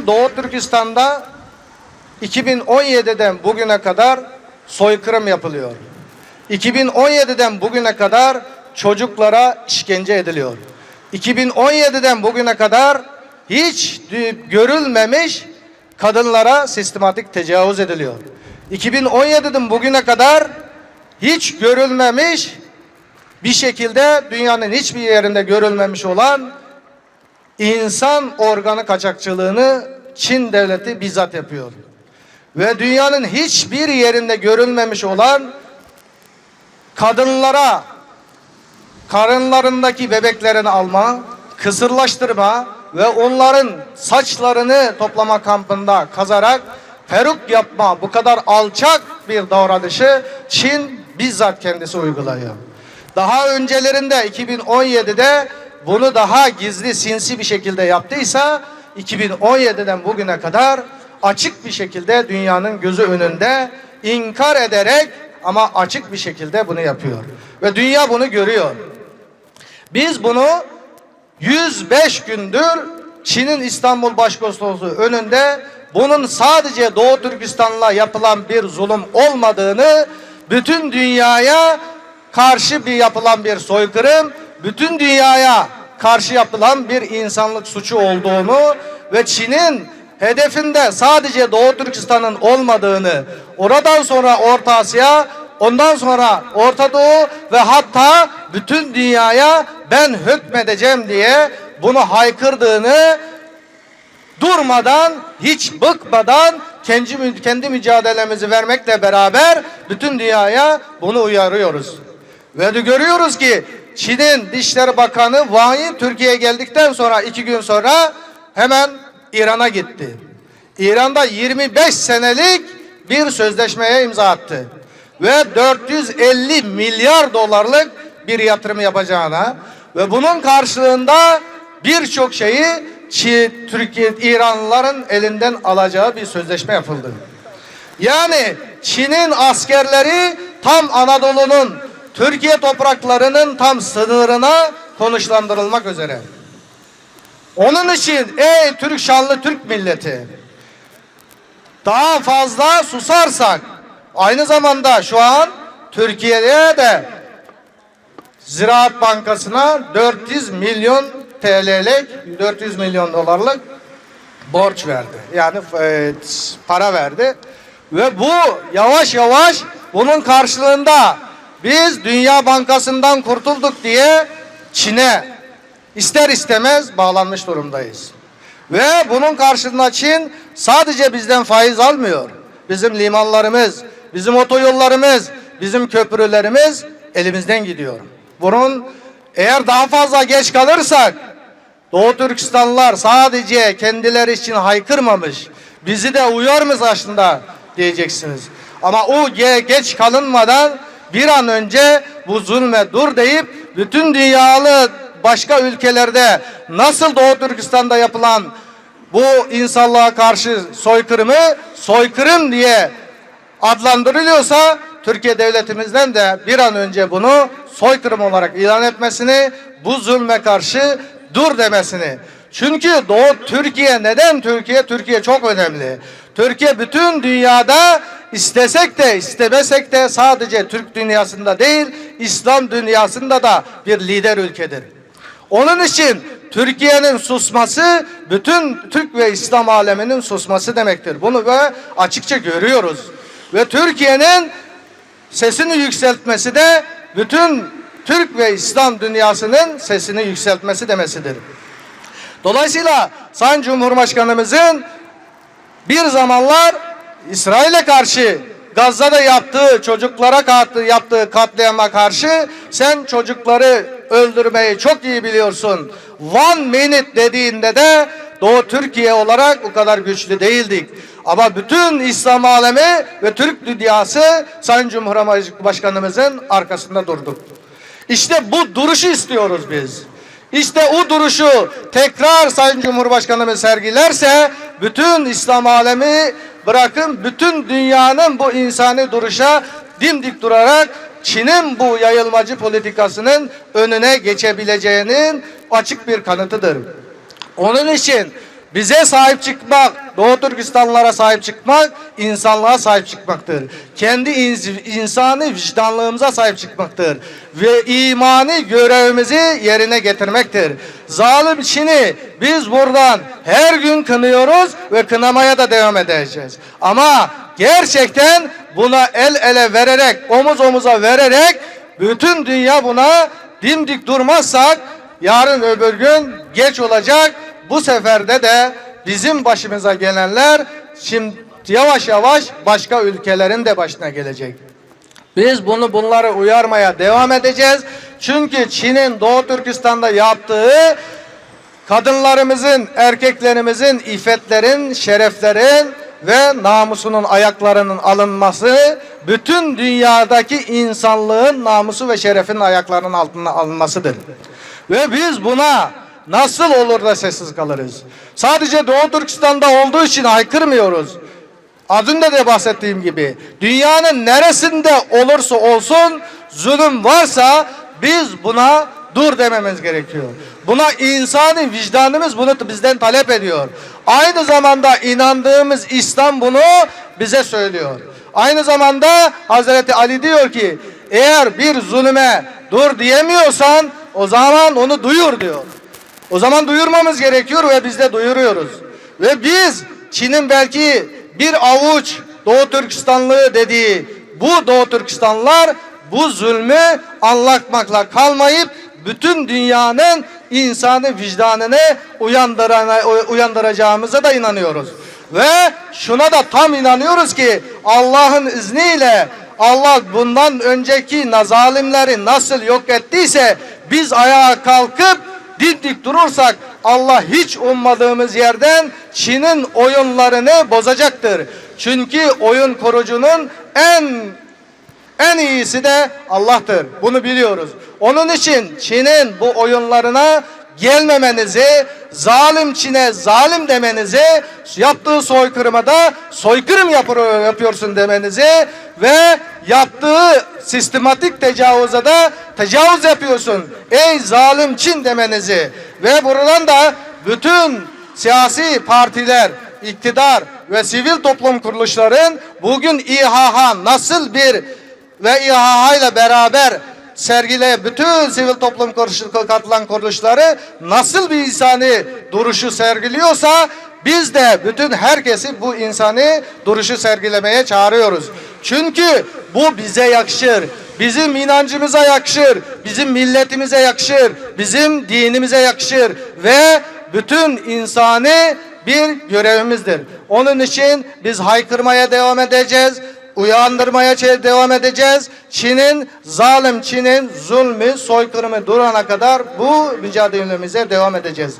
ki Doğu Türkistan'da 2017'den bugüne kadar soykırım yapılıyor. 2017'den bugüne kadar çocuklara işkence ediliyor. 2017'den bugüne kadar hiç görülmemiş kadınlara sistematik tecavüz ediliyor. 2017'den bugüne kadar hiç görülmemiş bir şekilde dünyanın hiçbir yerinde görülmemiş olan insan organı kaçakçılığını Çin devleti bizzat yapıyor. Ve dünyanın hiçbir yerinde görülmemiş olan kadınlara karınlarındaki bebeklerini alma, kısırlaştırma ve onların saçlarını toplama kampında kazarak peruk yapma bu kadar alçak bir davranışı Çin bizzat kendisi uyguluyor. Daha öncelerinde 2017'de bunu daha gizli sinsi bir şekilde yaptıysa 2017'den bugüne kadar açık bir şekilde dünyanın gözü önünde inkar ederek ama açık bir şekilde bunu yapıyor. Ve dünya bunu görüyor. Biz bunu 105 gündür Çin'in İstanbul Başkonsolosluğu önünde bunun sadece Doğu Türkistan'la yapılan bir zulüm olmadığını bütün dünyaya karşı bir yapılan bir soykırım, bütün dünyaya karşı yapılan bir insanlık suçu olduğunu ve Çin'in hedefinde sadece Doğu Türkistan'ın olmadığını, oradan sonra Orta Asya, ondan sonra Orta Doğu ve hatta bütün dünyaya ben hükmedeceğim diye bunu haykırdığını durmadan, hiç bıkmadan kendi, kendi mücadelemizi vermekle beraber bütün dünyaya bunu uyarıyoruz. Ve de görüyoruz ki Çin'in Dışişleri Bakanı Wang Türkiye'ye geldikten sonra iki gün sonra hemen İran'a gitti. İran'da 25 senelik bir sözleşmeye imza attı. Ve 450 milyar dolarlık bir yatırım yapacağına ve bunun karşılığında birçok şeyi Çin, Türkiye, İranlıların elinden alacağı bir sözleşme yapıldı. Yani Çin'in askerleri tam Anadolu'nun Türkiye topraklarının tam sınırına konuşlandırılmak üzere. Onun için ey Türk şanlı Türk milleti daha fazla susarsak aynı zamanda şu an Türkiye'de de Ziraat Bankası'na 400 milyon TL'lik 400 milyon dolarlık borç verdi. Yani e, para verdi. Ve bu yavaş yavaş bunun karşılığında biz Dünya Bankası'ndan kurtulduk diye Çin'e ister istemez bağlanmış durumdayız. Ve bunun karşılığında Çin sadece bizden faiz almıyor. Bizim limanlarımız, bizim otoyollarımız, bizim köprülerimiz elimizden gidiyor. Bunun eğer daha fazla geç kalırsak Doğu Türkistanlılar sadece kendileri için haykırmamış. Bizi de uyarmış aslında diyeceksiniz. Ama o ge- geç kalınmadan bir an önce bu zulme dur deyip bütün dünyalı başka ülkelerde nasıl Doğu Türkistan'da yapılan bu insanlığa karşı soykırımı soykırım diye adlandırılıyorsa Türkiye devletimizden de bir an önce bunu soykırım olarak ilan etmesini, bu zulme karşı dur demesini. Çünkü Doğu Türkiye neden Türkiye? Türkiye çok önemli. Türkiye bütün dünyada istesek de istemesek de sadece Türk dünyasında değil, İslam dünyasında da bir lider ülkedir. Onun için Türkiye'nin susması bütün Türk ve İslam aleminin susması demektir. Bunu ve açıkça görüyoruz. Ve Türkiye'nin sesini yükseltmesi de bütün Türk ve İslam dünyasının sesini yükseltmesi demesidir. Dolayısıyla Sayın Cumhurbaşkanımızın bir zamanlar İsrail'e karşı Gazze'de yaptığı çocuklara karşı yaptığı katliama karşı sen çocukları öldürmeyi çok iyi biliyorsun. One minute dediğinde de Doğu Türkiye olarak bu kadar güçlü değildik. Ama bütün İslam alemi ve Türk dünyası Sayın Cumhurbaşkanımızın arkasında durduk. İşte bu duruşu istiyoruz biz. İşte o duruşu tekrar Sayın Cumhurbaşkanımız sergilerse bütün İslam alemi bırakın bütün dünyanın bu insani duruşa dimdik durarak Çin'in bu yayılmacı politikasının önüne geçebileceğinin açık bir kanıtıdır. Onun için Bize sahip çıkmak, Doğu Türkistanlılara sahip çıkmak, insanlığa sahip çıkmaktır. Kendi ins- insani vicdanlığımıza sahip çıkmaktır. Ve imani görevimizi yerine getirmektir. Zalim Çin'i biz buradan her gün kınıyoruz ve kınamaya da devam edeceğiz. Ama gerçekten buna el ele vererek, omuz omuza vererek bütün dünya buna dimdik durmazsak yarın öbür gün geç olacak. Bu seferde de bizim başımıza gelenler şimdi yavaş yavaş başka ülkelerin de başına gelecek. Biz bunu bunları uyarmaya devam edeceğiz. Çünkü Çin'in Doğu Türkistan'da yaptığı kadınlarımızın, erkeklerimizin, iffetlerin, şereflerin ve namusunun ayaklarının alınması bütün dünyadaki insanlığın namusu ve şerefinin ayaklarının altına alınmasıdır. Ve biz buna nasıl olur da sessiz kalırız? Sadece Doğu Türkistan'da olduğu için haykırmıyoruz. Az önce de bahsettiğim gibi dünyanın neresinde olursa olsun zulüm varsa biz buna dur dememiz gerekiyor. Buna insani vicdanımız bunu bizden talep ediyor. Aynı zamanda inandığımız İslam bunu bize söylüyor. Aynı zamanda Hazreti Ali diyor ki eğer bir zulüme dur diyemiyorsan o zaman onu duyur diyor. O zaman duyurmamız gerekiyor ve biz de duyuruyoruz. Ve biz Çin'in belki bir avuç Doğu Türkistanlı dediği bu Doğu Türkistanlılar bu zulmü anlatmakla kalmayıp bütün dünyanın insanı vicdanını uyandıracağımıza da inanıyoruz. Ve şuna da tam inanıyoruz ki Allah'ın izniyle Allah bundan önceki zalimleri nasıl yok ettiyse biz ayağa kalkıp dimdik durursak Allah hiç ummadığımız yerden Çin'in oyunlarını bozacaktır. Çünkü oyun kurucunun en en iyisi de Allah'tır. Bunu biliyoruz. Onun için Çin'in bu oyunlarına gelmemenizi, zalim Çin'e zalim demenizi, yaptığı soykırıma da soykırım yapıyor, yapıyorsun demenizi ve yaptığı sistematik tecavüze de tecavüz yapıyorsun. Ey zalim Çin demenizi ve buradan da bütün siyasi partiler, iktidar ve sivil toplum kuruluşların bugün İHH nasıl bir ve İHH ile beraber sergile bütün sivil toplum kuruluşu- katılan kuruluşları nasıl bir insani duruşu sergiliyorsa biz de bütün herkesi bu insani duruşu sergilemeye çağırıyoruz. Çünkü bu bize yakışır. Bizim inancımıza yakışır. Bizim milletimize yakışır. Bizim dinimize yakışır ve bütün insani bir görevimizdir. Onun için biz haykırmaya devam edeceğiz uyandırmaya devam edeceğiz. Çin'in zalim Çin'in zulmü, soykırımı durana kadar bu mücadelemize devam edeceğiz.